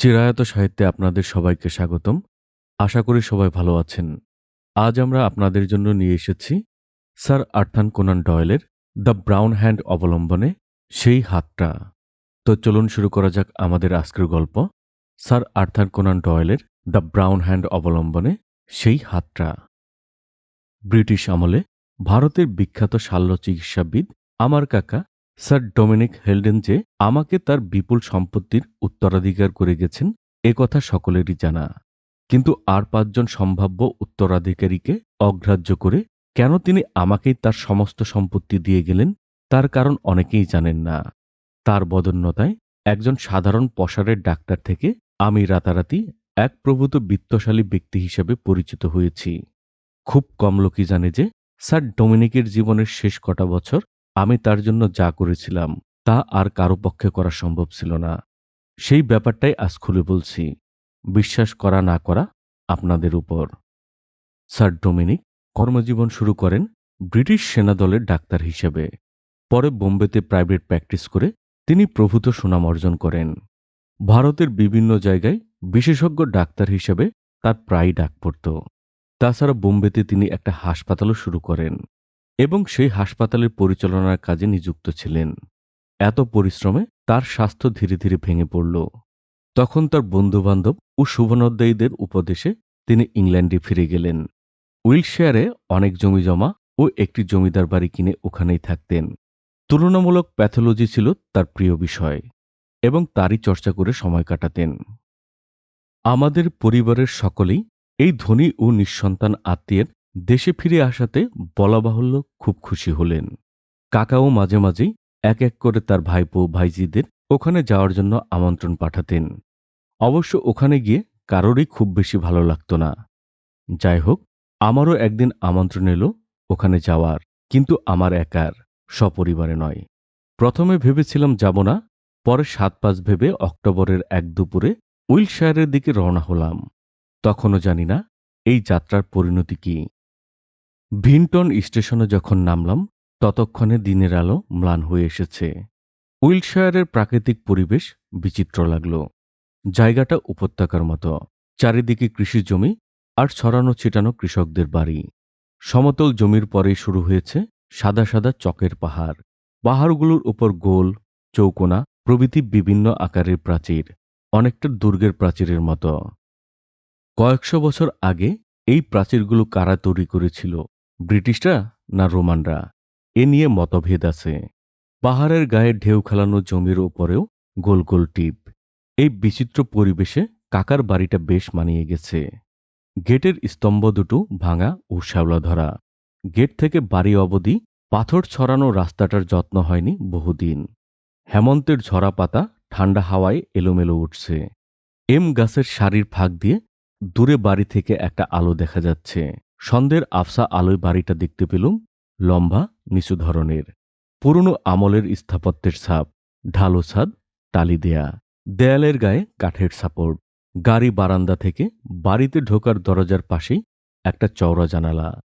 চিরায়ত সাহিত্যে আপনাদের সবাইকে স্বাগতম। আশা করি সবাই ভালো আছেন। আজ আমরা আপনাদের জন্য নিয়ে এসেছি স্যার আর্থান কোনান ডয়েলের দ্য ব্রাউন হ্যান্ড অবলম্বনে সেই হাতটা। তো চলুন শুরু করা যাক আমাদের আজকের গল্প। স্যার আর্থার কোনান ডয়েলের দ্য ব্রাউন হ্যান্ড অবলম্বনে সেই হাতটা। ব্রিটিশ আমলে ভারতের বিখ্যাত শাল্য চিকিৎসাবিদ আমার কাকা স্যার ডোমিনিক হেলডেন যে আমাকে তার বিপুল সম্পত্তির উত্তরাধিকার করে গেছেন, এ কথা সকলেরই জানা। কিন্তু আর পাঁচজন সম্ভাব্য উত্তরাধিকারীকে অগ্রাহ্য করে কেন তিনি আমাকেই তার সমস্ত সম্পত্তি দিয়ে গেলেন, তার কারণ অনেকেই জানেন না। তার বদন্যতায় একজন সাধারণ পসারের ডাক্তার থেকে আমি রাতারাতি এক প্রভূত বিত্তশালী ব্যক্তি হিসেবে পরিচিত হয়েছি। খুব কম লোকই জানে যে স্যার ডোমিনিকের জীবনের শেষ কটা বছর আমি তার জন্য যা করেছিলাম, তা আর কারও পক্ষে করা সম্ভব ছিল না। সেই ব্যাপারটাই আজ খুলে বলছি। বিশ্বাস করা না করা আপনাদের উপর। স্যার ডোমিনিক কর্মজীবন শুরু করেন ব্রিটিশ সেনাদলের ডাক্তার হিসেবে। পরে বোম্বেতে প্রাইভেট প্র্যাকটিস করে তিনি প্রভূত সুনাম অর্জন করেন। ভারতের বিভিন্ন জায়গায় বিশেষজ্ঞ ডাক্তার হিসেবে তার প্রায় ডাক পড়ত। তাছাড়া বোম্বেতে তিনি একটা হাসপাতালও শুরু করেন। এবং সেই হাসপাতালের পরিচালনার কাজে নিযুক্ত ছিলেন। এত পরিশ্রমে তার স্বাস্থ্য ধীরে ধীরে ভেঙে পড়ল। তখন তার বন্ধুবান্ধব ও শুভনোদ্দায়ীদের উপদেশে তিনি ইংল্যান্ডে ফিরে গেলেন। উইলশেয়ারে অনেক জমি জমা ও একটি জমিদার বাড়ি কিনে ওখানেই থাকতেন। তুলনামূলক প্যাথোলজি ছিল তার প্রিয় বিষয় এবং তারই চর্চা করে সময় কাটাতেন। আমাদের পরিবারের সকলেই এই ধনী ও নিঃসন্তান আত্মীয়ের দেশে ফিরে আসাতে বলা বাহুল্য খুব খুশি হলেন। কাকাও মাঝে মাঝেই এক এক করে তার ভাইপো, ভাইজিদের ওখানে যাওয়ার জন্য আমন্ত্রণ পাঠাতেন। অবশ্য ওখানে গিয়ে কারোরই খুব বেশি ভালো লাগতো না। যাই হোক, আমারও একদিন আমন্ত্রণ এলো ওখানে যাওয়ার, কিন্তু আমার একার, সপরিবারে নয়। প্রথমে ভেবেছিলাম যাব না, পরে সাত পাঁচ ভেবে অক্টোবরের এক দুপুরে উইলশায়ারের দিকে রওনা হলাম। তখনও জানি না এই যাত্রার পরিণতি কি। ভিনটন স্টেশনে যখন নামলাম, ততক্ষণে দিনের আলো ম্লান হয়ে এসেছে। উইলশায়ারের প্রাকৃতিক পরিবেশ বিচিত্র লাগল। জায়গাটা উপত্যকার মতো। চারিদিকে কৃষি জমি আর ছড়ানো ছিটানো কৃষকদের বাড়ি। সমতল জমির পরেই শুরু হয়েছে সাদা সাদা চকের পাহাড়। পাহাড়গুলোর উপর গোল, চৌকোনা প্রভৃতি বিভিন্ন আকারের প্রাচীর, অনেকটা দুর্গের প্রাচীরের মতো। কয়েকশো বছর আগে এই প্রাচীরগুলো কারা তৈরি করেছিল? ব্রিটিশরা না রোমানরা? এ নিয়ে মতভেদ আছে। পাহাড়ের গায়ে ঢেউ খেলানো জমির ওপরেও গোল গোল টিপ। এই বিচিত্র পরিবেশে কাকার বাড়িটা বেশ মানিয়ে গেছে। গেটের স্তম্ভ দুটো ভাঙা ও শ্যাওলা ধরা। গেট থেকে বাড়ি অবধি পাথর ছড়ানো রাস্তাটার যত্ন হয়নি বহুদিন। হেমন্তের ঝরা পাতা ঠান্ডা হাওয়ায় এলোমেলো উঠছে। এম গাছের সারির ফাঁক দিয়ে দূরে বাড়ি থেকে একটা আলো দেখা যাচ্ছে। সন্ধ্যের আফসা আলোয় বাড়িটা দেখতে পেলুম লম্বা, নিচু ধরনের। পুরনো আমলের স্থাপত্যের ছাপ, ঢালো ছাদ, টালি দেয়া। দেয়ালের গায়ে কাঠের সাপোর্ট। গাড়ি বারান্দা থেকে বাড়িতে ঢোকার দরজার পাশেই একটা চওড়া জানালা।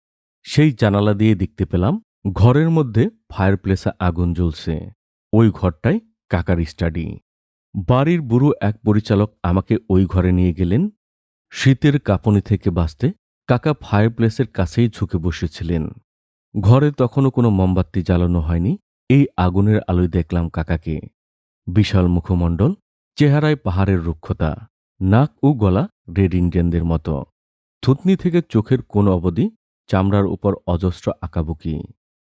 সেই জানালা দিয়ে দেখতে পেলাম ঘরের মধ্যে ফায়ারপ্লেসে আগুন জ্বলছে। ওই ঘরটাই কাকার স্টাডি। বাড়ির বুড়ো এক পরিচালক আমাকে ওই ঘরে নিয়ে গেলেন। শীতের কাঁপনি থেকে বাঁচতে কাকা ফায়ারপ্লেসের কাছেই ঝুঁকে বসেছিলেন। ঘরে তখনও কোনো মোমবাতি জ্বালানো হয়নি। এই আগুনের আলোয় দেখলাম কাকাকে। বিশাল মুখমণ্ডল, চেহারায় পাহাড়ের রুক্ষতা, নাক ও গলা রেড ইন্ডিয়ানদের মতো। থুতনি থেকে চোখের কোন অবধি চামড়ার উপর অজস্র আঁকাবুকি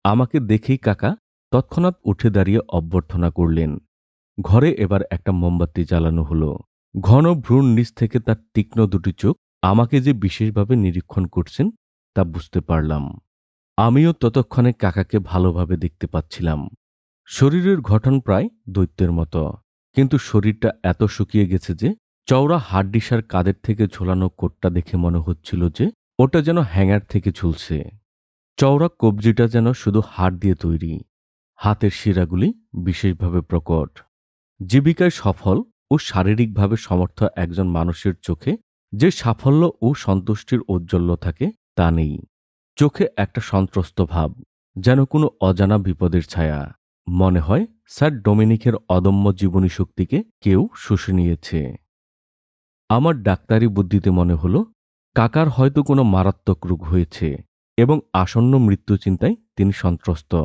আমাকে দেখেই কাকা তৎক্ষণাৎ উঠে দাঁড়িয়ে অভ্যর্থনা করলেন। ঘরে এবার একটা মোমবাতি জ্বালানো হলো। ঘন ভ্রূণ নিচ থেকে তার তীক্ষ্ণ দুটি চোখ আমাকে যে বিশেষভাবে নিরীক্ষণ করছেন, তা বুঝতে পারলাম। আমিও ততক্ষণে কাকাকে ভালোভাবে দেখতে পাচ্ছিলাম। শরীরের গঠন প্রায় দৈত্যের মতো, কিন্তু শরীরটা এত শুকিয়ে গেছে যে, চওড়া হাড্ডিসার কাদের থেকে ঝোলানো কোটটা দেখে মনে হচ্ছিল যে, ওটা যেন হ্যাঙ্গার থেকে ঝুলছে। চওড়া কবজিটা যেন শুধু হাড় দিয়ে তৈরি। হাতের শিরাগুলি বিশেষভাবে প্রকট। জীবিকায় সফল ও শারীরিকভাবে সমর্থ একজন মানুষের চোখে যে সাফল্য ও সন্তুষ্টির ঔজ্জ্বল্য থাকে, তা নেই। চোখে একটা সন্ত্রস্ত ভাব, যেন কোনো অজানা বিপদের ছায়া। মনে হয়, স্যার ডোমিনিকের অদম্য জীবনী শক্তিকে কেউ শুষে নিয়েছে। আমার ডাক্তারি বুদ্ধিতে মনে হলো, কাকার হয়তো কোনো মারাত্মক রোগ হয়েছে এবং আসন্ন মৃত্যু চিন্তায় তিনি সন্ত্রস্ত।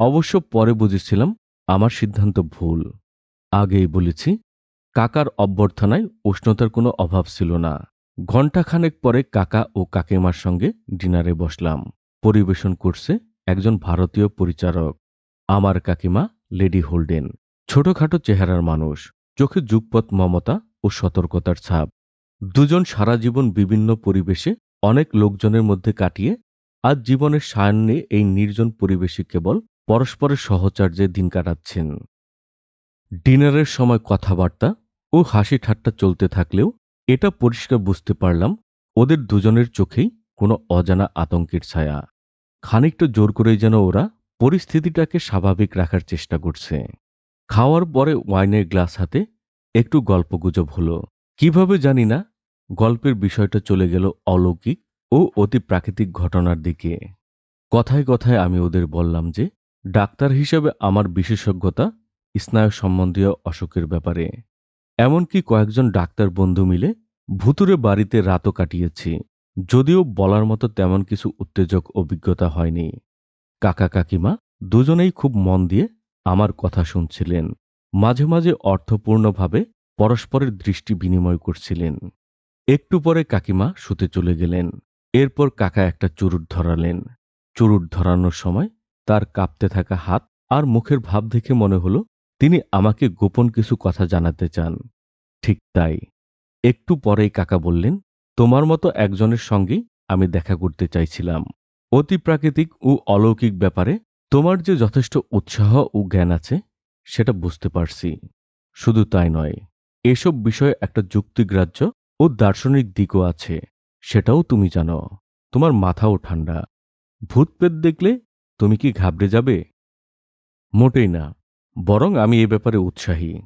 অবশ্য পরে বুঝেছিলাম, আমার সিদ্ধান্ত ভুল। আগেই বলেছি কাকার অভ্যর্থনায় উষ্ণতার কোনো অভাব ছিল না। ঘণ্টাখানেক পরে কাকা ও কাকিমার সঙ্গে ডিনারে বসলাম। পরিবেশন করছে একজন ভারতীয় পরিচারক, আমার কাকিমা লেডি হোল্ডেন। ছোটখাটো চেহারার মানুষ, চোখে যুগপথ মমতা ও সতর্কতার ছাপ। দুজন সারা জীবন বিভিন্ন পরিবেশে অনেক লোকজনের মধ্যে কাটিয়ে আজ জীবনের সায়ান্নে এই নির্জন পরিবেশে কেবল পরস্পরের সহচার্যে দিন কাটাচ্ছেন। ডিনারের সময় কথাবার্তা ও হাসি ঠাট্টা চলতে থাকলেও এটা পরিষ্কার বুঝতে পারলাম, ওদের দুজনের চোখেই কোনো অজানা আতঙ্কের ছায়া। খানিকটা জোর করেই যেন ওরা পরিস্থিতিটাকে স্বাভাবিক রাখার চেষ্টা করছে। খাওয়ার পরে ওয়াইনের গ্লাস হাতে একটু গল্পগুজব হলো। কীভাবে জানি না, গল্পের বিষয়টা চলে গেল অলৌকিক ও অতি প্রাকৃতিক ঘটনার দিকে। কথায় কথায় আমি ওদের বললাম যে, ডাক্তার হিসেবে আমার বিশেষজ্ঞতা স্নায়ু সম্বন্ধীয় অসুখের ব্যাপারে। এমনকি কয়েকজন ডাক্তার বন্ধু মিলে ভুতুরে বাড়িতে রাতও কাটিয়েছি, যদিও বলার মতো তেমন কিছু উত্তেজক অভিজ্ঞতা হয়নি। কাকা কাকিমা দুজনেই খুব মন দিয়ে আমার কথা শুনছিলেন, মাঝে মাঝে অর্থপূর্ণভাবে পরস্পরের দৃষ্টি বিনিময় করছিলেন। একটু পরে কাকিমা শুতে চলে গেলেন, এরপর কাকা একটা চুরুট ধরালেন। চুরুট ধরানোর সময় তার কাঁপতে থাকা হাত আর মুখের ভাব দেখে মনে হলো তিনি আমাকে গোপন কিছু কথা জানাতে চান। ঠিক তাই। একটু পরেই কাকা বললেন, তোমার মতো একজনের সঙ্গেই আমি দেখা করতে চাইছিলাম। অতি প্রাকৃতিক ও অলৌকিক ব্যাপারে তোমার যে যথেষ্ট উৎসাহ ও জ্ঞান আছে, সেটা বুঝতে পারছি। শুধু তাই নয়, এসব বিষয়ে একটা যুক্তিগ্রাহ্য ও দার্শনিক দিকও আছে। সেটাও তুমি জানো, তোমার মাথাও ঠান্ডা। ভূতপেত দেখলে তুমি কি ঘাবড়ে যাবে? মোটেই না। বরং আমি এ ব্যাপারে উৎসাহী।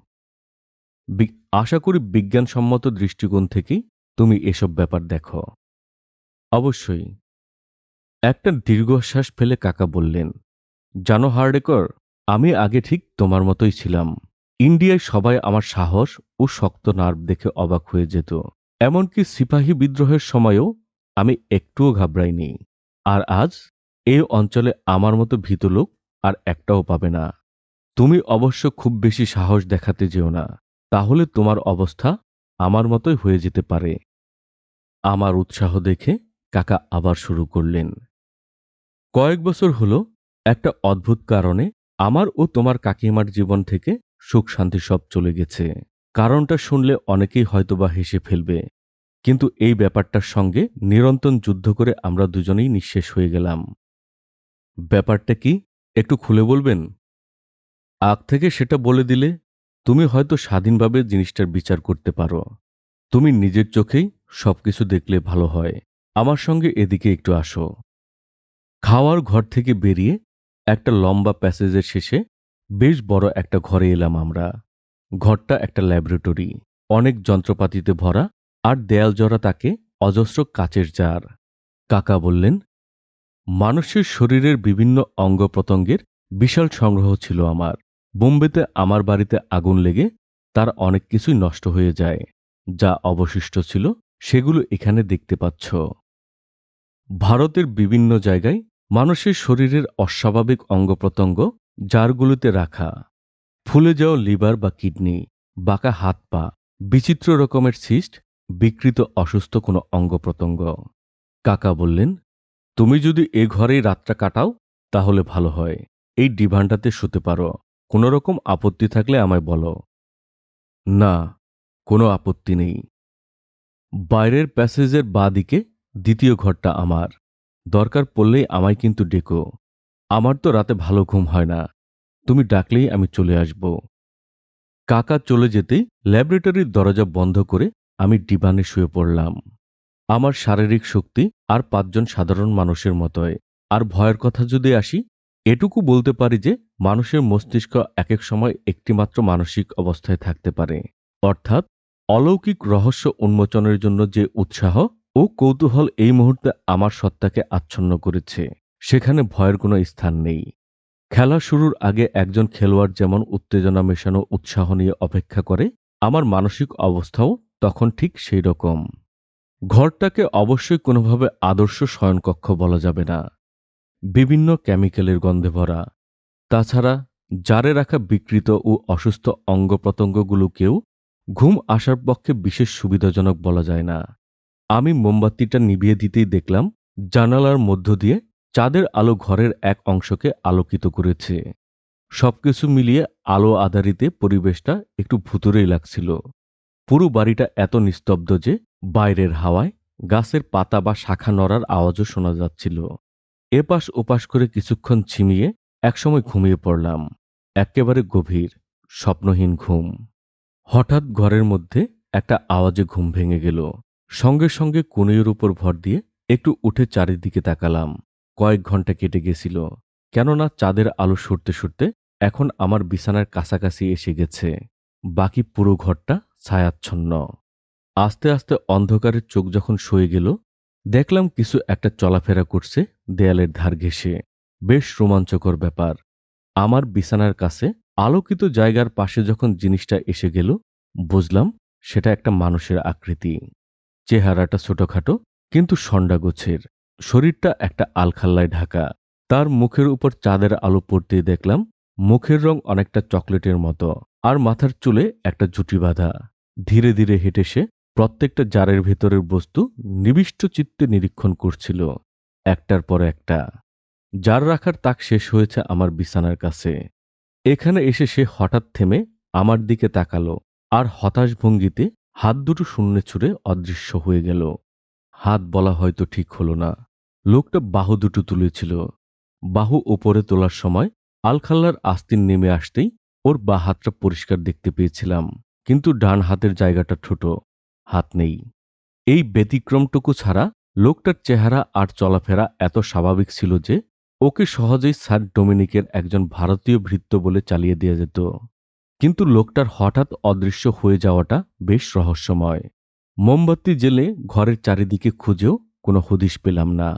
আশা করি বিজ্ঞানসম্মত দৃষ্টিকোণ থেকেই তুমি এসব ব্যাপার দেখো। অবশ্যই। একটা দীর্ঘশ্বাস ফেলে কাকা বললেন, জানো হার্ডেকর, আমি আগে ঠিক তোমার মতোই ছিলাম। ইন্ডিয়ায় সবাই আমার সাহস ও শক্ত নার্ভ দেখে অবাক হয়ে যেত। এমনকি সিপাহী বিদ্রোহের সময়ও আমি একটুও ঘাবড়াইনি। আর আজ এই অঞ্চলে আমার মতো ভীত লোক আর একটাও পাবে না। তুমি অবশ্য খুব বেশি সাহস দেখাতে যেও না, তাহলে তোমার অবস্থা আমার মতোই হয়ে যেতে পারে। আমার উৎসাহ দেখে কাকা আবার শুরু করলেন। কয়েক বছর হলো, একটা অদ্ভুত কারণে আমার ও তোমার কাকিমার জীবন থেকে সুখ শান্তি সব চলে গেছে। কারণটা শুনলে অনেকেই হয়তোবা হেসে ফেলবে, কিন্তু এই ব্যাপারটার সঙ্গে নিরন্তর যুদ্ধ করে আমরা দুজনেই নিঃশেষ হয়ে গেলাম। ব্যাপারটা কি একটু খুলে বলবেন? আগ থেকে সেটা বলে দিলে তুমি হয়তো স্বাধীনভাবে জিনিসটার বিচার করতে পারো। তুমি নিজের চোখেই সবকিছু দেখলে ভালো হয়। আমার সঙ্গে এদিকে একটু আসো। খাওয়ার ঘর থেকে বেরিয়ে একটা লম্বা প্যাসেজের শেষে বেশ বড় একটা ঘরে এলাম আমরা। ঘরটা একটা ল্যাবরেটরি। অনেক যন্ত্রপাতিতে ভরা আর দেয়াল জড়া তাকে অজস্র কাচের জার। কাকা বললেন, মানুষের শরীরের বিভিন্ন অঙ্গ প্রত্যঙ্গের বিশাল সংগ্রহ ছিল আমার। বোম্বেতে আমার বাড়িতে আগুন লেগে তার অনেক কিছুই নষ্ট হয়ে যায়। যা অবশিষ্ট ছিল, সেগুলো এখানে দেখতে পাচ্ছ। ভারতের বিভিন্ন জায়গায় মানুষের শরীরের অস্বাভাবিক অঙ্গ প্রত্যঙ্গ জারগুলোতে রাখা। ফুলে যাওয়া লিভার বা কিডনি, বাঁকা হাত পা, বিচিত্র রকমের সিস্ট, বিকৃত অসুস্থ কোনো অঙ্গ প্রত্যঙ্গ কাকা বললেন, তুমি যদি এ ঘরেই রাতটা কাটাও, তাহলে ভালো হয়। এই ডিভানটাতে শুতে পারো। কোনো রকম আপত্তি থাকলে আমায় বলো। না, কোনো আপত্তি নেই। বাইরের প্যাসেজের বাঁ দিকে দ্বিতীয় ঘরটা আমার। দরকার পড়লেই আমায় কিন্তু ডেকো। আমার তো রাতে ভালো ঘুম হয় না। তুমি ডাকলেই আমি চলে আসব। কাকা চলে যেতেই ল্যাবরেটরির দরজা বন্ধ করে আমি ডিবানে শুয়ে পড়লাম। আমার শারীরিক শক্তি আর পাঁচজন সাধারণ মানুষের মতোই আর ভয়ের কথা যদি আসি এটুকু বলতে পারি যে, মানুষের মস্তিষ্ক এক এক সময় একটিমাত্র মানসিক অবস্থায় থাকতে পারে। অর্থাৎ, অলৌকিক রহস্য উন্মোচনের জন্য যে উৎসাহ ও কৌতূহল এই মুহূর্তে আমার সত্তাকে আচ্ছন্ন করেছে, সেখানে ভয়ের কোনো স্থান নেই। খেলা শুরুর আগে একজন খেলোয়াড় যেমন উত্তেজনা মেশানো উৎসাহ নিয়ে অপেক্ষা করে, আমার মানসিক অবস্থাও তখন ঠিক সেই রকম। ঘরটাকে অবশ্যই কোনোভাবে আদর্শ শয়নকক্ষ বলা যাবে না। বিভিন্ন কেমিক্যালের গন্ধে ভরা। তাছাড়া, জারে রাখা বিকৃত ও অসুস্থ অঙ্গ প্রত্যঙ্গগুলোকেও ঘুম আসার পক্ষে বিশেষ সুবিধাজনক বলা যায় না। আমি মোমবাতিটা নিভিয়ে দিতেই দেখলাম, জানালার মধ্য দিয়ে চাঁদের আলো ঘরের এক অংশকে আলোকিত করেছে। সবকিছু মিলিয়ে আলো আধারিতে পরিবেশটা একটু ভুতুরেই লাগছিল। পুরো বাড়িটা এত নিস্তব্ধ যে বাইরের হাওয়ায় গাছের পাতা বা শাখা নড়ার আওয়াজও শোনা যাচ্ছিল। এপাশ ওপাশ করে কিছুক্ষণ ছিমিয়ে একসময় ঘুমিয়ে পড়লাম। একেবারে গভীর, স্বপ্নহীন ঘুম। হঠাৎ ঘরের মধ্যে একটা আওয়াজে ঘুম ভেঙে গেল। সঙ্গে সঙ্গে কনুইয়ের উপর ভর দিয়ে একটু উঠে চারিদিকে তাকালাম। কয়েক ঘণ্টা কেটে গেছিল। কেননা চাঁদের আলো সরতে সরতে এখন আমার বিছানার কাছাকাছি এসে গেছে। বাকি পুরো ঘরটা ছায়াচ্ছন্ন। আস্তে আস্তে অন্ধকারের চোখ যখন সয়ে গেল দেখলাম কিছু একটা চলাফেরা করছে, দেয়ালের ধার ঘেঁষে। বেশ রোমাঞ্চকর ব্যাপার। আমার বিছানার কাছে আলোকিত জায়গার পাশে যখন জিনিসটা এসে গেল, বুঝলাম সেটা একটা মানুষের আকৃতি। চেহারাটা ছোটখাটো, কিন্তু গোছের শরীরটা একটা আলখাল্লায় ঢাকা। তার মুখের উপর চাঁদের আলো পড়তে দেখলাম, মুখের রং অনেকটা চকলেটের মতো, আর মাথার চুলে একটা জুটি বাঁধা। ধীরে ধীরে হেঁটে সে প্রত্যেকটা জারের ভেতরের বস্তু নিবিষ্ট চিত্তে নিরীক্ষণ করছিল, একটার পর একটা। জার রাখার তাক শেষ হয়েছে আমার বিছানার কাছে। এখানে এসে সে হঠাৎ থেমে আমার দিকে তাকালো আর হতাশ ভঙ্গিতে হাত দুটো শূন্যে ছুঁড়ে অদৃশ্য হয়ে গেল। হাত বলা হয়তো ঠিক হলো না। লোকটা বাহু দুটো তুলেছিল। বাহু ওপরে তোলার সময় আলখাল্লার আস্তিন নেমে আসতেই ওর বা হাতটা পরিষ্কার দেখতে পেয়েছিলাম, কিন্তু ডান হাতের জায়গাটা ছোট। হাত নেই। এই ব্যতিক্রমটুকু ছাড়া লোকটার চেহারা আর চলাফেরা এত স্বাভাবিক ছিল যে ওকে সহজেই স্যার ডোমিনিকের একজন ভারতীয় ভৃত্য বলে চালিয়ে দেওয়া যেত। কিন্তু লোকটার হঠাৎ অদৃশ্য হয়ে যাওয়াটা বেশ রহস্যময়। মোমবাতি জেলে ঘরের চারিদিকে খুঁজেও কোনো হদিশ পেলাম না।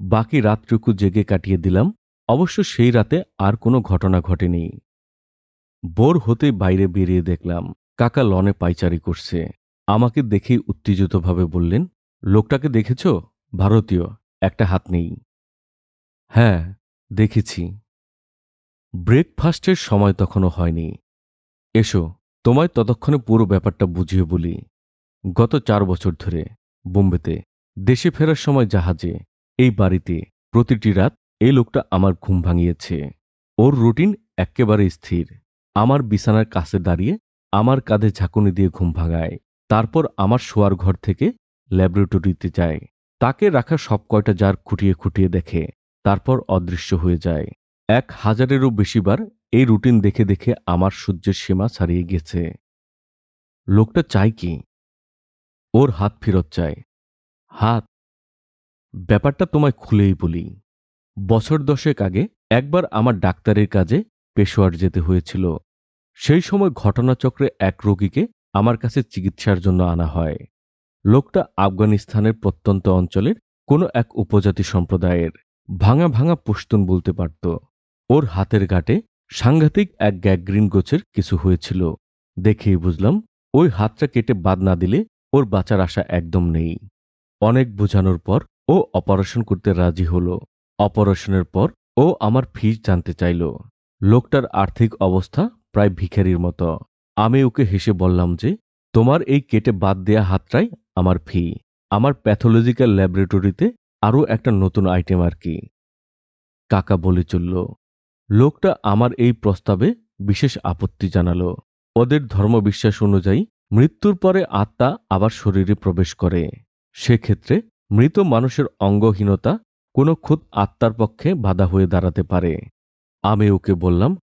বাকি রাতটুকু জেগে কাটিয়ে দিলাম, অবশ্য সেই রাতে আর কোনো ঘটনা ঘটেনি। বোর হতে বাইরে বেরিয়ে দেখলাম, কাকা লনে পাইচারি করছে। আমাকে দেখেই উত্তেজিতভাবে বললেন, লোকটাকে দেখেছ? ভারতীয়, একটা হাত নেই। হ্যাঁ দেখেছি। ব্রেকফাস্টের সময় তখনও হয়নি। এসো, তোমায় ততক্ষণে পুরো ব্যাপারটা বুঝিয়ে বলি। গত চার বছর ধরে, বোম্বেতে, দেশে ফেরার সময় জাহাজে, এই বাড়িতে, প্রতিটি রাত এই লোকটা আমার ঘুম ভাঙিয়েছে। ওর রুটিন একেবারে স্থির। আমার বিছানার কাছে দাঁড়িয়ে, আমার কাঁধে ঝাঁকুনি দিয়ে ঘুম ভাঙায়। তারপর আমার শোয়ার ঘর থেকে ল্যাবরেটরিতে যায়। তাকে রাখা সব কয়টা জার খুঁটিয়ে খুঁটিয়ে দেখে, তারপর অদৃশ্য হয়ে যায়। এক হাজারেরও বেশিবার এই রুটিন দেখে দেখে আমার সূর্যের সীমা ছাড়িয়ে গেছে। লোকটা চায় কি? ওর হাত ফেরত চায়। হাত? ব্যাপারটা তোমায় খুলেই বলি। বছর দশেক আগে একবার আমার ডাক্তারের কাজে পেশোয়ার যেতে হয়েছিল। সেই সময় ঘটনাচক্রে এক রোগীকে আমার কাছে চিকিৎসার জন্য আনা হয়। লোকটা আফগানিস্তানের প্রত্যন্ত অঞ্চলের কোনো এক উপজাতি সম্প্রদায়ের। ভাঙা ভাঙা পুস্তুন বলতে পারত। ওর হাতের গাটে সাংঘাতিক এক গ্যাগ্রিন গোছের কিছু হয়েছিল। দেখেই বুঝলাম, ওই হাতটা কেটে বাদ না দিলে ওর বাঁচার আশা একদম নেই। অনেক বোঝানোর পর ও অপারেশন করতে রাজি হলো। অপারেশনের পর ও আমার ফিজ জানতে চাইল। লোকটার আর্থিক অবস্থা প্রায় ভিখারির মতো। আমি ওকে হেসে বললাম যে, তোমার এই কেটে বাদ দেয়া হাতটাই আমার ফি। আমার প্যাথোলজিক্যাল ল্যাবরেটরিতে আরও একটা নতুন আইটেম আর কি। কাকা বলে চলল। লোকটা আমার এই প্রস্তাবে বিশেষ আপত্তি জানালো। ওদের ধর্মবিশ্বাস অনুযায়ী মৃত্যুর পরে আত্মা আবার শরীরে প্রবেশ করে। সেক্ষেত্রে মৃত মানুষের অঙ্গহীনতা কোনো খুদ আত্মার পক্ষে বাধা হয়ে দাঁড়াতে পারে। আমি ওকে বললাম,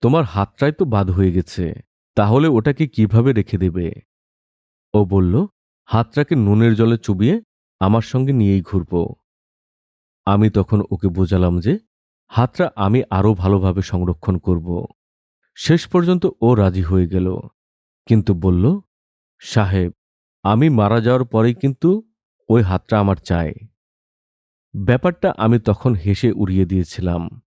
তোমার হাতটাই তো বাদ হয়ে গেছে। তাহলে ওটাকে কীভাবে রেখে দেবে? ও বলল, হাতটাকে নুনের জলে চুবিয়ে আমার সঙ্গে নিয়েই ঘুরব। আমি তখন ওকে বোঝালাম যে, হাতটা আমি আরও ভালোভাবে সংরক্ষণ করব। শেষ পর্যন্ত ও রাজি হয়ে গেল। কিন্তু বলল, সাহেব, আমি মারা যাওয়ার পরেই কিন্তু ওই হাতটা আমার চাই। ব্যাপারটা আমি তখন হেসে উড়িয়ে দিয়েছিলাম।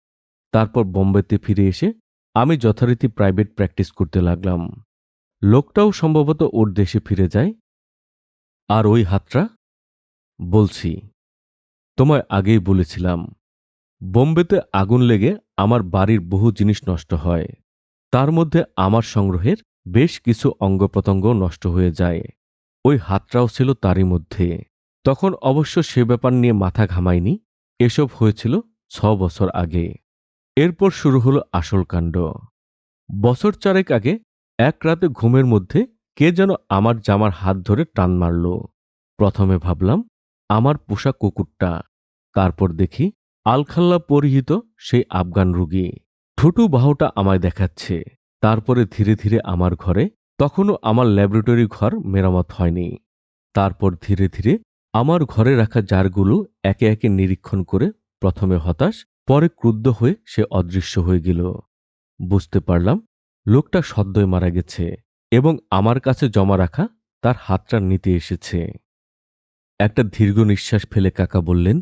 তারপর বোম্বেতে ফিরে এসে আমি যথারীতি প্রাইভেট প্র্যাকটিস করতে লাগলাম। লোকটাও সম্ভবত ওর দেশে ফিরে যায়। আর ওই হাতটা? বলছি, তোমায় আগেই বলেছিলাম, বোম্বেতে আগুন লেগে আমার বাড়ির বহু জিনিস নষ্ট হয়। তার মধ্যে আমার সংগ্রহের বেশ কিছু অঙ্গ প্রত্যঙ্গ নষ্ট হয়ে যায়। ওই হাতটাও ছিল তারই মধ্যে। তখন অবশ্য সে ব্যাপার নিয়ে মাথা ঘামায়নি। এসব হয়েছিল ছ বছর আগে। এরপর শুরু হলো আসল কাণ্ড। বছর চারেক আগে এক রাতে ঘুমের মধ্যে কে যেন আমার জামার হাত ধরে টান মারল। প্রথমে ভাবলাম, আমার পোষা কুকুরটা। তারপর দেখি, আলখাল্লা পরিহিত সেই আফগান রুগী। ঠুটু বাহুটা আমায় দেখাচ্ছে। তারপরে ধীরে ধীরে আমার ঘরে, তখনও আমার ল্যাবরেটরি ঘর মেরামত হয়নি। তারপর ধীরে ধীরে আমার ঘরে রাখা জারগুলো একে একে নিরীক্ষণ করে প্রথমে হতাশ পরে ক্রুদ্ধ হয়ে সে অদৃশ্য হয়ে গেল। বুঝতে পারলাম, লোকটা সদ্যই মারা গেছে এবং আমার কাছে জমা রাখা তার হাতটা নিতে এসেছে। একটা দীর্ঘ নিঃশ্বাস ফেলে কাকা বললেন,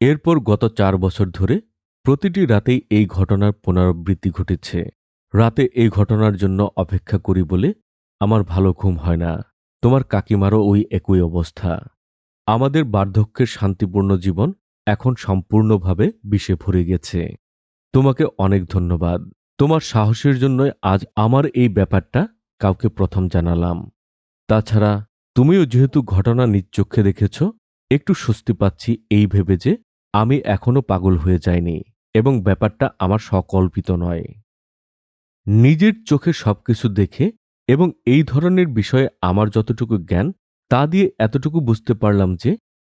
এরপর গত চার বছর ধরে প্রতিটি রাতেই এই ঘটনার পুনরাবৃত্তি ঘটেছে। রাতে এই ঘটনার জন্য অপেক্ষা করি বলে আমার ভালো ঘুম হয় না। তোমার কাকিমারও ওই একই অবস্থা। আমাদের বার্ধক্যের শান্তিপূর্ণ জীবন এখন সম্পূর্ণভাবে বিষে ভরে গেছে। তোমাকে অনেক ধন্যবাদ। তোমার সাহসের জন্যই আজ আমার এই ব্যাপারটা কাউকে প্রথম জানালাম। তাছাড়া, তুমিও যেহেতু ঘটনা নিজ দেখেছ, একটু স্বস্তি পাচ্ছি এই ভেবে যে আমি এখনও পাগল হয়ে যাইনি এবং ব্যাপারটা আমার সকল্পিত নয়। নিজের চোখে সবকিছু দেখে এবং এই ধরনের বিষয়ে আমার যতটুকু জ্ঞান, তা দিয়ে এতটুকু বুঝতে পারলাম যে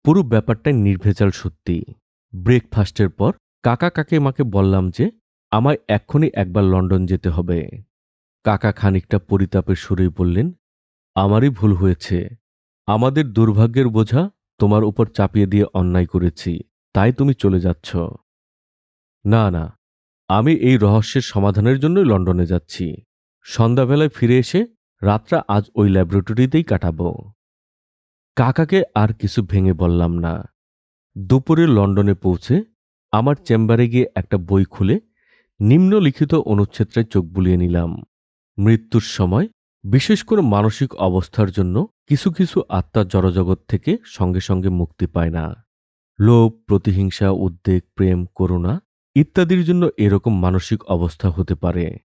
পুরো ব্যাপারটাই নির্ভেজাল সত্যি। ব্রেকফাস্টের পর কাকা কাকিমাকে বললাম যে, আমায় এক্ষুনি একবার লন্ডন যেতে হবে। কাকা খানিকটা পরিতাপের সুরেই বললেন, আমারই ভুল হয়েছে। আমাদের দুর্ভাগ্যের বোঝা তোমার উপর চাপিয়ে দিয়ে অন্যায় করেছি। তাই তুমি চলে যাচ্ছ। না না, আমি এই রহস্যের সমাধানের জন্যই লন্ডনে যাচ্ছি। সন্ধ্যাবেলায় ফিরে এসে রাতটা আজ ওই ল্যাবরেটরিতেই কাটাবো। কাকাকে আর কিছু ভেঙে বললাম না। দুপুরে লন্ডনে পৌঁছে আমার চেম্বারে গিয়ে একটা বই খুলে নিম্নলিখিত অনুচ্ছেদটায় চোখ বুলিয়ে নিলাম। মৃত্যুর সময়, বিশেষ করে মানসিক অবস্থার জন্য কিছু কিছু আত্মা জড়জগৎ থেকে সঙ্গে সঙ্গে মুক্তি পায় না। লোভ, প্রতিহিংসা, উদ্বেগ, প্রেম, করুণা ইত্যাদির জন্য এরকম মানসিক অবস্থা হতে পারে।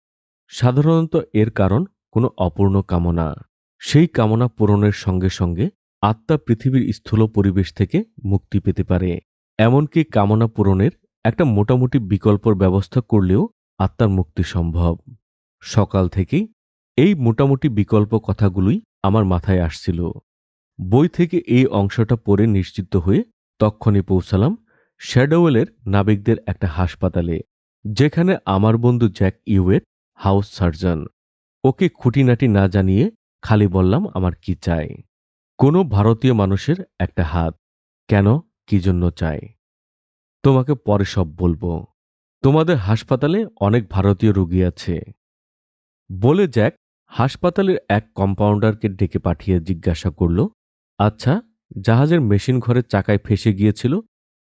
সাধারণত এর কারণ কোনো অপূর্ণ কামনা। সেই কামনা পূরণের সঙ্গে সঙ্গে আত্মা পৃথিবীর স্থূল পরিবেশ থেকে মুক্তি পেতে পারে। এমনকি কামনা পূরণের একটা মোটামুটি বিকল্পর ব্যবস্থা করলেও আত্মার মুক্তি সম্ভব। সকাল থেকেই এই মোটামুটি বিকল্প কথাগুলোই আমার মাথায় আসছিল। বই থেকে এই অংশটা পড়ে নিশ্চিত হয়ে তক্ষণে পৌঁছালাম শ্যাডোওয়েলের নাবিকদের একটা হাসপাতালে, যেখানে আমার বন্ধু জ্যাক ইউয়েট, হাউস সার্জন, ওকে খুঁটিনাটি না জানিয়ে খালি বললাম আমার কি চাই। কোনো ভারতীয় মানুষের একটা হাত কেন কি জন্য চাই তোমাকে পরে সব বলব। তোমাদের হাসপাতালে অনেক ভারতীয় রোগী আছে। বলে জ্যাক হাসপাতালের এক কম্পাউন্ডারকে ডেকে পাঠিয়ে জিজ্ঞাসা করল আচ্ছা জাহাজের মেশিন ঘরের চাকায় ফেসে গিয়েছিল?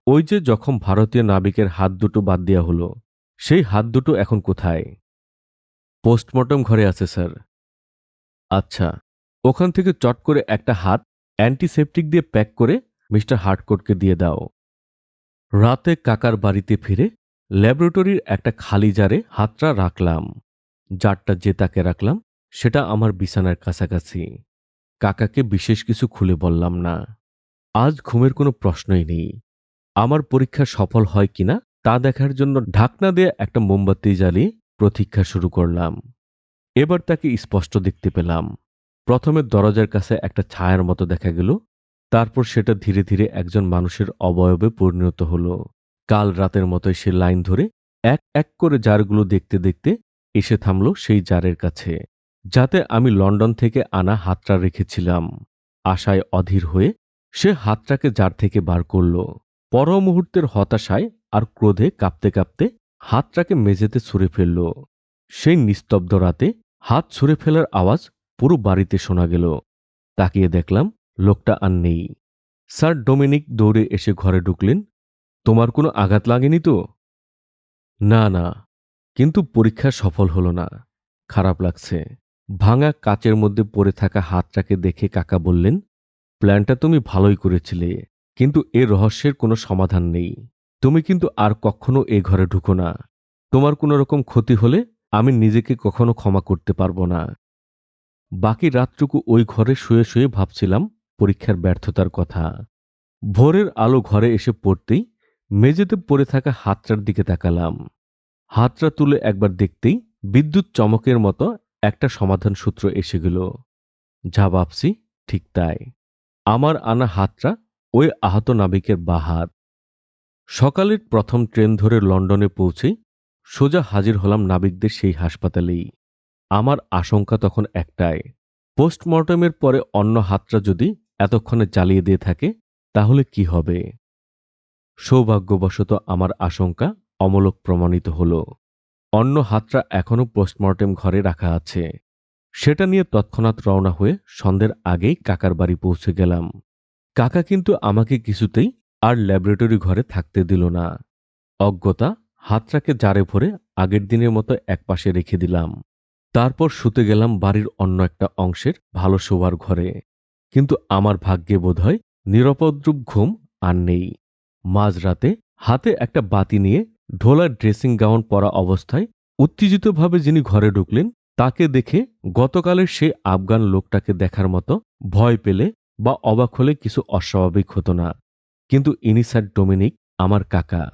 ওই যে যখন ভারতীয় নাবিকের হাত দুটো বাদ দেওয়া হলো, সেই হাত দুটো এখন কোথায়? পোস্টমর্টম ঘরে আছে, স্যার। আচ্ছা ওখান থেকে চট করে একটা হাত অ্যান্টিসেপটিক দিয়ে প্যাক করে মিস্টার হার্টকোটকে দিয়ে দাও। রাতে কাকার বাড়িতে ফিরে ল্যাবরেটরির একটা খালি জারে হাতটা রাখলাম। জারটা যে তাকে রাখলাম, সেটা আমার বিছানার কাছাকাছি। কাকাকে বিশেষ কিছু খুলে বললাম না। আজ ঘুমের কোনো প্রশ্নই নেই। আমার পরীক্ষা সফল হয় কিনা, তা দেখার জন্য ঢাকনা দিয়ে একটা মোমবাতি জ্বালিয়ে প্রতীক্ষা শুরু করলাম। এবার তাকে স্পষ্ট দেখতে পেলাম। প্রথমে দরজার কাছে একটা ছায়ার মতো দেখা গেল, তারপর সেটা ধীরে ধীরে একজন মানুষের অবয়বে পরিণত হলো। কাল রাতের মতোই সে লাইন ধরে এক এক করে জারগুলো দেখতে দেখতে এসে থামল সেই জারের কাছে, যাতে আমি লন্ডন থেকে আনা হাতটা রেখেছিলাম। আশায় অধীর হয়ে সে হাতটাকে জার থেকে বার করল। পর মুহূর্তের হতাশায় আর ক্রোধে কাঁপতে কাঁপতে হাতটাকে মেঝেতে ছুঁড়ে ফেলল। সেই নিস্তব্ধ রাতে হাত ছুঁড়ে ফেলার আওয়াজ পুরো বাড়িতে শোনা গেল। তাকিয়ে দেখলাম লোকটা আর নেই। স্যার ডোমিনিক দৌড়ে এসে ঘরে ঢুকলেন। তোমার কোনো আঘাত লাগেনি তো? না না। কিন্তু পরীক্ষা সফল হলো না। খারাপ লাগছে। ভাঙা কাচের মধ্যে পড়ে থাকা হাতটাকে দেখে কাকা বললেন, প্ল্যানটা তুমি ভালোই করেছিলে, কিন্তু এ রহস্যের কোনো সমাধান নেই। তুমি কিন্তু আর কখনো এ ঘরে ঢুকো না। তোমার কোনো রকম ক্ষতি হলে আমি নিজেকে কখনো ক্ষমা করতে পারব না। বাকি রাতটুকু ওই ঘরে শুয়ে শুয়ে ভাবছিলাম, পরীক্ষার ব্যর্থতার কথা। ভোরের আলো ঘরে এসে পড়তেই মেঝেতে পড়ে থাকা হাতটার দিকে তাকালাম। হাতটা তুলে একবার দেখতেই বিদ্যুৎ চমকের মতো একটা সমাধান সূত্র এসে গেল। যা ভাবছি ঠিক তাই। আমার আনা হাতটা ওই আহত নাবিকের বা হাত সকালের প্রথম ট্রেন ধরে লন্ডনে পৌঁছেই সোজা হাজির হলাম নাবিকদের সেই হাসপাতালেই। আমার আশঙ্কা তখন একটাই, পোস্টমর্টমের পরে অন্য হাতটা যদি এতক্ষণে চালিয়ে দিয়ে থাকে, তাহলে কি হবে? সৌভাগ্যবশত আমার আশঙ্কা অমূলক প্রমাণিত হল। অন্য হাতটা এখনও পোস্টমর্টেম ঘরে রাখা আছে। সেটা নিয়ে তৎক্ষণাৎ রওনা হয়ে সন্ধ্যের আগেই কাকার বাড়ি পৌঁছে গেলাম। কাকা কিন্তু আমাকে কিছুতেই আর ল্যাবরেটরি ঘরে থাকতে দিল না। অজ্ঞতা হাতটাকে জারে ভরে আগের দিনের মতো একপাশে রেখে দিলাম। তারপর শুতে গেলাম বাড়ির অন্য একটা অংশের ভালো শোবার ঘরে। কিন্তু আমার ভাগ্যে বোধহয় নিরাপদ্রূপ ঘুম আর নেই। মাঝরাতে হাতে একটা বাতি নিয়ে ঢোলার ড্রেসিং গাউন পরা অবস্থায় উত্তেজিতভাবে যিনি ঘরে ঢুকলেন, তাকে দেখে গতকালের সেই আফগান লোকটাকে দেখার মতো ভয় পেলে বা অবাক হলে কিছু অস্বাভাবিক হতো না। কিন্তু ইনি স্যার ডোমিনিক, আমার কাকা।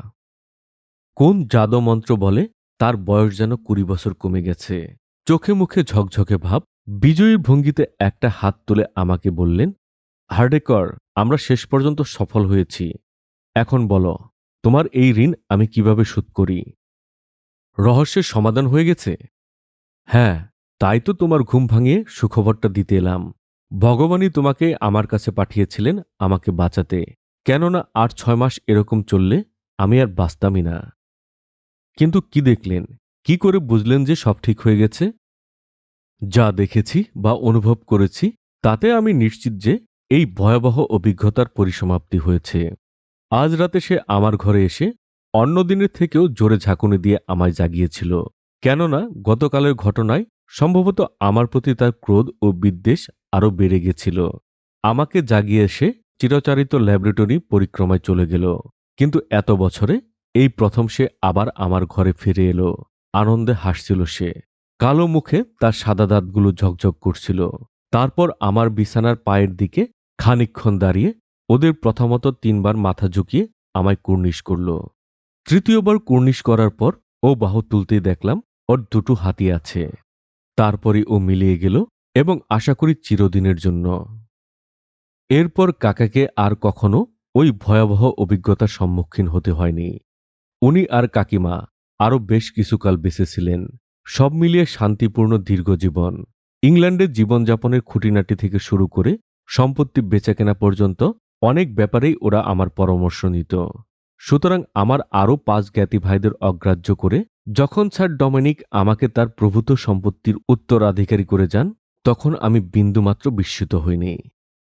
কোন জাদমন্ত্র বলে তার বয়স যেন কুড়ি বছর কমে গেছে। চোখে মুখে ঝকঝকে ভাব, বিজয়ীর ভঙ্গিতে একটা হাত তুলে আমাকে বললেন, হার্ডেকর, আমরা শেষ পর্যন্ত সফল হয়েছি। এখন বলো, তোমার এই ঋণ আমি কীভাবে শোধ করি? রহস্যের সমাধান হয়ে গেছে? হ্যাঁ তাই তো তোমার ঘুম ভাঙিয়ে সুখবরটা দিতে এলাম। ভগবানই তোমাকে আমার কাছে পাঠিয়েছিলেন আমাকে বাঁচাতে। কেননা আর ছয় মাস এরকম চললে আমি আর বাঁচতামই না। কিন্তু কি দেখলেন? কি করে বুঝলেন যে সব ঠিক হয়ে গেছে? যা দেখেছি বা অনুভব করেছি, তাতে আমি নিশ্চিত যে এই ভয়াবহ অভিজ্ঞতার পরিসমাপ্তি হয়েছে। আজ রাতে সে আমার ঘরে এসে অন্য দিনের থেকেও জোরে ঝাঁকুনি দিয়ে আমায় জাগিয়েছিল। কেননা গতকালের ঘটনায় সম্ভবত আমার প্রতি তার ক্রোধ ও বিদ্বেষ আরও বেড়ে গেছিল। আমাকে জাগিয়ে এসে চিরচারিত ল্যাবরেটরি পরিক্রমায় চলে গেল। কিন্তু এত বছরে এই প্রথম সে আবার আমার ঘরে ফিরে এলো। আনন্দে হাসছিল সে। কালো মুখে তার সাদা দাঁতগুলো ঝকঝক করছিল। তারপর আমার বিছানার পায়ের দিকে খানিকক্ষণ দাঁড়িয়ে ওদের প্রথমত তিনবার মাথা ঝুঁকিয়ে আমায় কুর্নিশ করল। তৃতীয়বার কুর্নিশ করার পর ও বাহু তুলতেই দেখলাম ওর দুটো হাতি আছে। তারপরে ও মিলিয়ে গেল এবং আশা করি চিরদিনের জন্য। এরপর কাকাকে আর কখনো ওই ভয়াবহ অভিজ্ঞতার সম্মুখীন হতে হয়নি। উনি আর কাকিমা আরও বেশ কিছুকাল বেঁচেছিলেন সব মিলিয়ে শান্তিপূর্ণ দীর্ঘ জীবন ইংল্যান্ডের জীবনযাপনের খুঁটিনাটি থেকে শুরু করে সম্পত্তি বেচাকেনা পর্যন্ত অনেক ব্যাপারেই ওরা আমার পরামর্শ নিত। সুতরাং আমার আরও পাঁচ জ্ঞাতি ভাইদের অগ্রাহ্য করে যখন স্যার ডমিনিক আমাকে তার প্রভূত সম্পত্তির উত্তরাধিকারী করে যান, তখন আমি বিন্দুমাত্র বিস্মিত হইনি।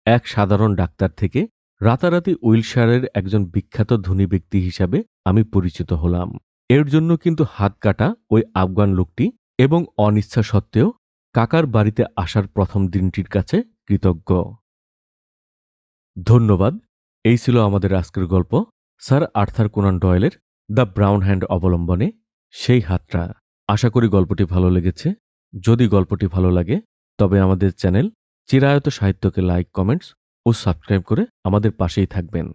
এক সাধারণ ডাক্তার থেকে রাতারাতি উইলশায়ারের একজন বিখ্যাত ধনী ব্যক্তি হিসাবে আমি পরিচিত হলাম। এর জন্য কিন্তু হাত কাটা ওই আফগান লোকটি এবং অনিচ্ছা সত্ত্বেও কাকার বাড়িতে আসার প্রথম দিনটির কাছে কৃতজ্ঞ। ধন্যবাদ। এই ছিল আমাদের আজকের গল্প। স্যার আর্থার কোনান ডয়েলের দ্য ব্রাউন হ্যান্ড অবলম্বনে সেই হাতটা। আশা করি গল্পটি ভালো লেগেছে। যদি গল্পটি ভালো লাগে, তবে আমাদের চ্যানেল চিরায়ত সাহিত্যকে লাইক, কমেন্টস ও সাবস্ক্রাইব করে আমাদের পাশেই থাকবেন।